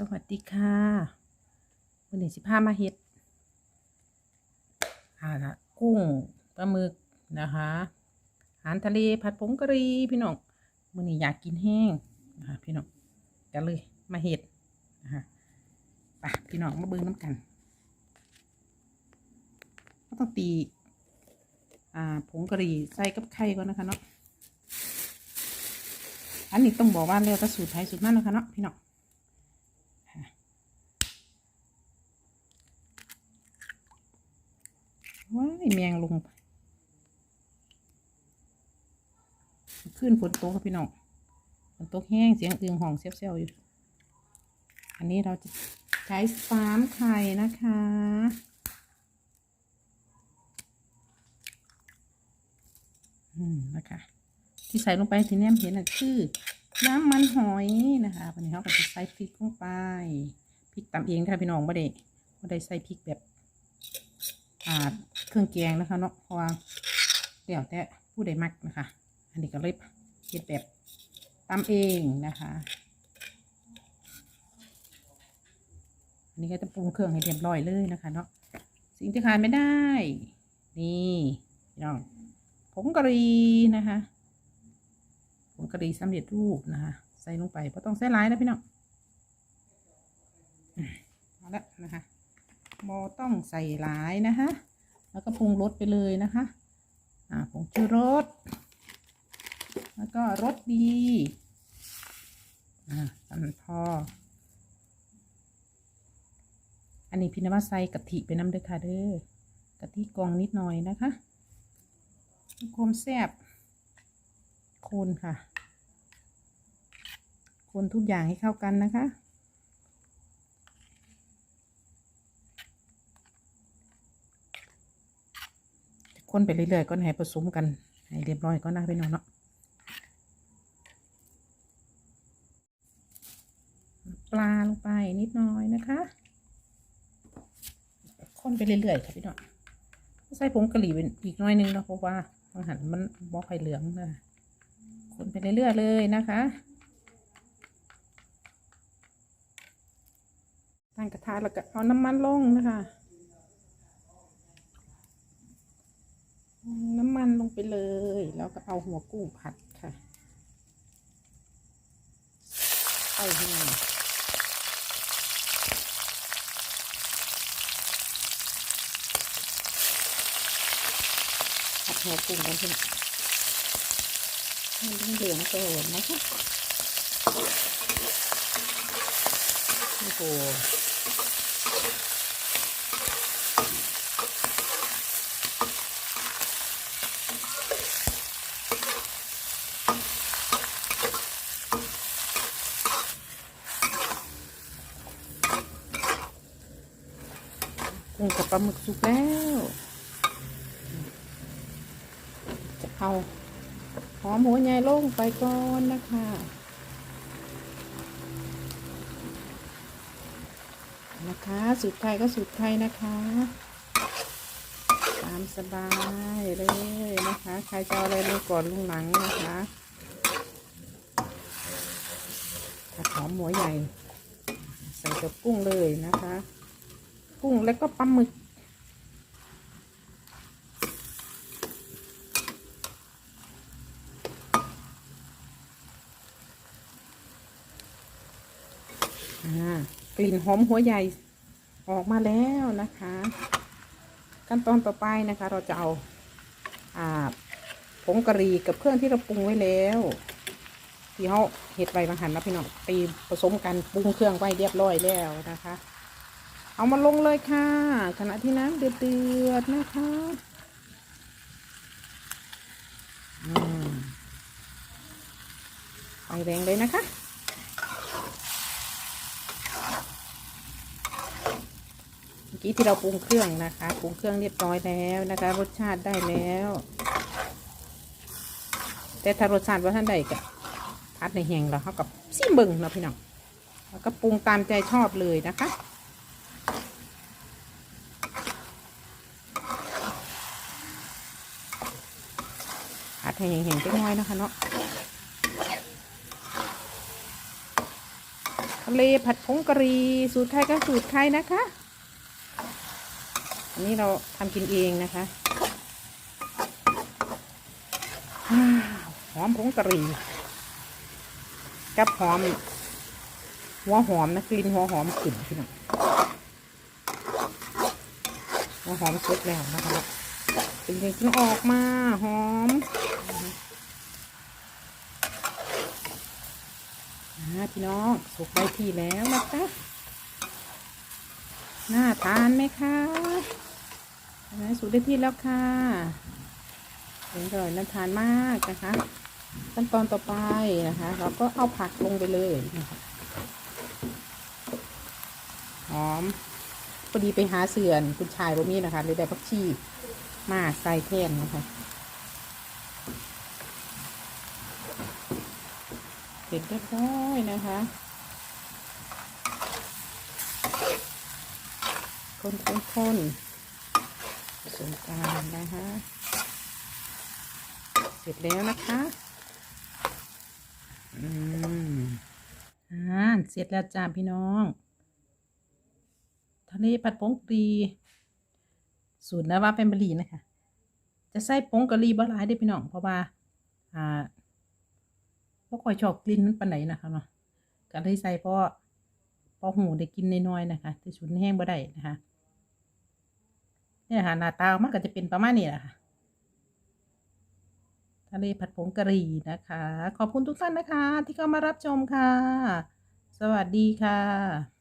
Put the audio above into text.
สวัสดีค่ะวันนี้สิพามาเฮ็ดอาละกุ้งปลาหมึกนะคะอาหารทะเลผัดผงกะหรี่พี่น้องวันนี้อยากกินแห้งนะคะพี่น้องกันเลยมาเฮ็ดนะคะไปพี่น้องมาเบิ่งน้ำกันก็ต้องตีอ่าผงกะหรี่ใส่กับไข่ก่อนนะคะเนาะอันนี้ต้องบอกว่าเรียกว่าสูตรไทยสูตรมันนะคะเนาะพี่น้อง ว้ายแมงลงไปขึ้นฝนตกครับพี่น้องฝนตกแห้งเสียงอึงห่องเซียวๆอยู่ อันนี้เราจะใช้สามไข่นะคะ อืมนะคะ ที่ใส่ลงไปที่แนมเห็นน่ะคือ น้ำมันหอยนะคะวันนี้เขาก็จะใส่พริกลงไป พริกตำเองค่ะพี่น้องไม่ได้ไม่ได้ใส่พริกแบบ อ่าเครื่องแกงนะคะเนาะเพราะว่าเดี๋ยวแต่ผู้ใดมักนะคะ อันนี้ก็เลยเฮ็ดแบบตำเองนะคะ อันนี้ก็จะปรุงเครื่องให้เรียบร้อยเลยนะคะเนาะสิ่งที่ขาดไม่ได้ นี่พี่น้องผงกะหรี่นะคะผงกะหรี่สำเร็จรูปนะคะ ใส่ลงไปเพราะต้องใส่หลายนะพี่น้องเอาละนะคะ บอต้องใส่หลายนะคะ แล้วก็ปรุงรสไปเลยนะคะ อ่าผงชูรส แล้วก็รสดี อ่าสำนันพอ อันนี้พี่นวัดใส่กะทิไปน้ำเด้อค่ะเด้อกะทิกองนิดหน่อยนะคะความแซ่บคนค่ะ คนทุกอย่างให้เข้ากันนะคะ คนไปเรื่อยๆก็ให้ผสมกัน ให้เรียบร้อยก็นะพี่น้องเนาะปลาลงไปนิดหน่อยนะคะ คนไปเรื่อยๆค่ะพี่น้องใส่ผงกะหรี่เป็นอีกน้อยนึงเนาะเพราะว่าอาหารมันบอกไข่เหลืองนะคนไปเรื่อยๆเลยนะคะ ตั้งกระทะแล้วก็เอาน้ำมันลงนะคะ น้ำมันลงไปเลย แล้วก็เอาหัวกุ้งผัดค่ะใส่ให้ผัดหัวกุ้งกันเถอะให้เหลืองๆก่อนนะคะโอ้โห กุ้งกับปลาหมึกสุกแล้ว จะเอาหอมหัวใหญ่ลงไปก่อนนะคะนะคะสูตรไทยก็สูตรไทยนะคะ ตามสบายเลยนะคะ ใครจะเอาอะไรลงก่อนลงหลังนะคะผัดหอมหัวใหญ่ ใส่กับกุ้งเลยนะคะ กุ้งแล้วก็ปลาหมึกอ่ากลิ่นหอมหัวใหญ่ออกมาแล้วนะคะ ขั้นตอนต่อไปนะคะ เราจะเอาอาผงกะหรี่กับเครื่องที่เราปรุงไว้แล้วที่เขาเห็ดใบบางหันนะพี่น้องตีผสมกันปรุงเครื่องไว้เรียบร้อยแล้วนะคะ เอามาลงเลยค่ะ ขณะที่น้ำเดือดๆนะคะอืมไฟแรงเลยนะคะเมื่อกี้ที่เราปรุงเครื่องนะคะปรุงเครื่องเรียบร้อยแล้วนะคะ รสชาติได้แล้ว แต่ถ้ารสชาติว่าท่านใดกับพัดในแหงเราเข้ากับซีเบิงเนาะพี่น้องแล้วก็ปรุงตามใจชอบเลยนะคะ ให้แห้งๆจังน้อยนะคะเนาะทะเลผัดผงกะหรี่สูตรไทยก็สูตรไทยนะคะ อันนี้เราทำกินเองนะคะหอมผงกะหรี่กับหอม หัวหอมนะกลิ่นหัวหอมกลิ่นพี่น้องหัวหอมสุดแล้วนะคะกลิ่นกลิ่นออกมาหอมอ่า พี่น้องสุกได้ที่แล้วนะคะน่าทานไหมคะนะสุกได้ที่แล้วค่ะเห็นอร่อยน่าทานมากนะคะขั้นตอนต่อไปนะคะ เราก็เอาผักลงไปเลยนะคะหอมพอดีไปหาเสือนคุณชายบ่มีนะคะเลยได้พักชีมาใส่แทนนะคะเส ร็จเรียบร้อยนะคะ คนคนคนสมกันนะคะ เสร็จแล้วนะคะอืมอ่าเสร็จแล้วจ้าพี่น้องทะเลผัดผงกรีสูตรนะว่าเป็นบะหรี่นะคะ จะใส่ผงกะหรี่บ่หลายได้พี่น้องเพราะว่าอ่า บ่ค่อยชอบกลิ่นมันปานไหนนะคะเนาะก็เลยใส่พอพอหูได้กินน้อยๆนะคะแต่สูตรแห้งบ่ได้นะคะเนี่ยค่ะหน้าตาออกมันก็จะเป็นประมาณนี้แหละค่ะทะเลผัดผงกะหรี่นะคะ ขอบคุณทุกท่านนะคะ ที่เข้ามารับชมค่ะ สวัสดีค่ะ